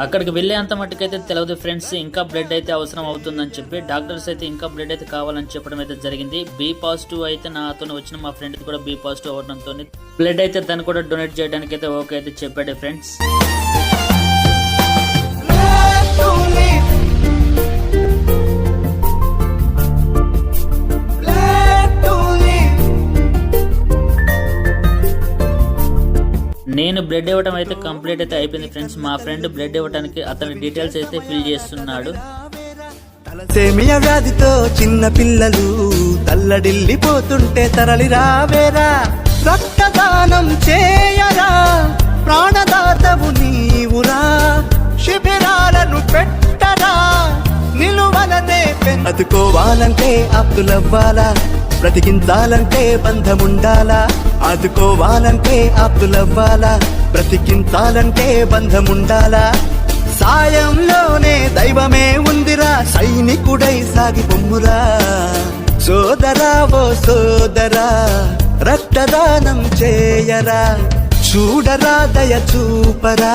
అక్కడికి వెళ్ళేంత మట్టుకైతే తెలియదు ఫ్రెండ్స్. ఇంకా బ్లడ్ అయితే అవసరం అవుతుందని చెప్పి డాక్టర్స్ అయితే ఇంకా బ్లడ్ అయితే కావాలని చెప్పడం అయితే జరిగింది. బి పాజిటివ్ అయితే నాతో వచ్చిన మా ఫ్రెండ్ కూడా బి పాజిటివ్ అవడంతో బ్లడ్ అయితే తను కూడా డొనేట్ చేయడానికి అయితే ఓకే అయితే చెప్పాడు ఫ్రెండ్స్. నేను బ్లడ్ ఇవ్వడం అయితే కంప్లీట్ అయితే అయిపోయింది ఫ్రెండ్స్. మా ఫ్రెండ్ బ్లడ్ ఇవ్వడానికి అతని డీటెయిల్స్ అయితే ఫిల్ చేస్తున్నాడు. సేమియా వ్యాధితో చిన్న పిల్లలు తల్లడిల్లిపోతుంటే తరలి రావేరా? రక్తదానం చేయరా? ప్రాణదాతవు నీవురా? శిబిరాలను పెట్టరా? నిలువలనే అదుకోవాలంటే అప్పులవ్వాలా బ్రతికించాలంటే బంధముండాలా? ఆదుకోవాలంటే ఆప్తులవ్వాలా బ్రతికించాలంటే బంధముండాలా? సాయంలోనే దైవమే ఉందిరా సైనికుడై సాగి పొమ్మురా. సోదరా ఓ సోదరా రక్తదానం చేయరా. చూడరా దయ చూపరా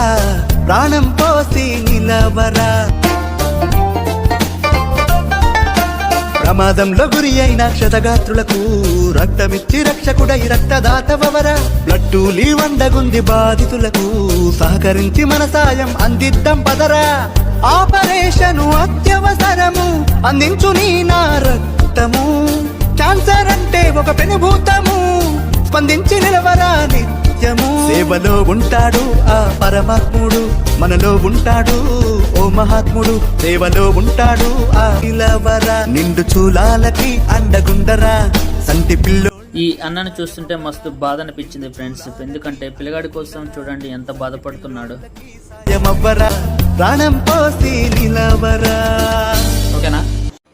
ప్రాణం పోసి నిలవరా. ప్రమాదంలో గురి అయిన క్షతగాత్రులకు రక్తమిచ్చి రక్షకుడై రక్తదాతవరా బ్లడ్డూలి వండగుంది బాధితులకు సహకరించి మన సాయం అందిద్దాం పదరా. ఆపరేషను అత్యవసరము అందించు నీ నా రక్తము. క్యాన్సర్ అంటే ఒక పెనుభూతము స్పందించి నిలవరా నిత్యము. సేవలో ఉంటాడు ఆ పరమాత్ముడు మనలో ఉంటాడు ఓ మహాత్ముడు సేవలో ఉంటాడు ఆ నిలవరా నిండు చూలాలకి అండగుండరా సంటి పిల్లో ఈ అన్నను చూస్తుంటే మస్తు బాధ అనిపించింది ఫ్రెండ్స్. ఎందుకంటే పిల్లగాడి కోసం చూడండి ఎంత బాధపడుతున్నాడు. యమవ్వరా ప్రాణం పోసి నిలవరా. ఓకేనా?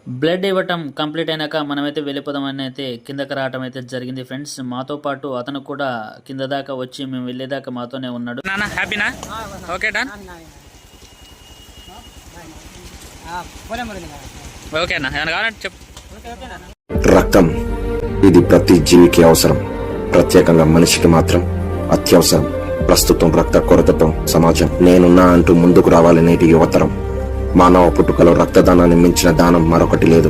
బ్లడ్ ఇవ్వటం కంప్లీట్ అయినాక మనమైతే వెళ్ళిపోదామని అయితే కిందకి రావటం అయితే జరిగింది ఫ్రెండ్స్. మాతో పాటు అతను కూడా కింద దాకా వచ్చి మేము వెళ్ళేదాకా మాతోనే ఉన్నాడు. నాన్న హ్యాపీనా ఓకే డన్ ఓకేనా ఏమైనా కావాలంటే చెప్పు. రక్తం ఇది ప్రతి జీవికి అవసరం. ప్రత్యేకంగా మనిషికి మాత్రం అత్యవసరం. ప్రస్తుతం రక్త కొరతతో సమాజం నేనున్నా అంటూ ముందుకు రావాలి నేటి యువతరం. మానవ పుట్టుకలో రక్తదానాన్ని మించిన దానం మరొకటి లేదు.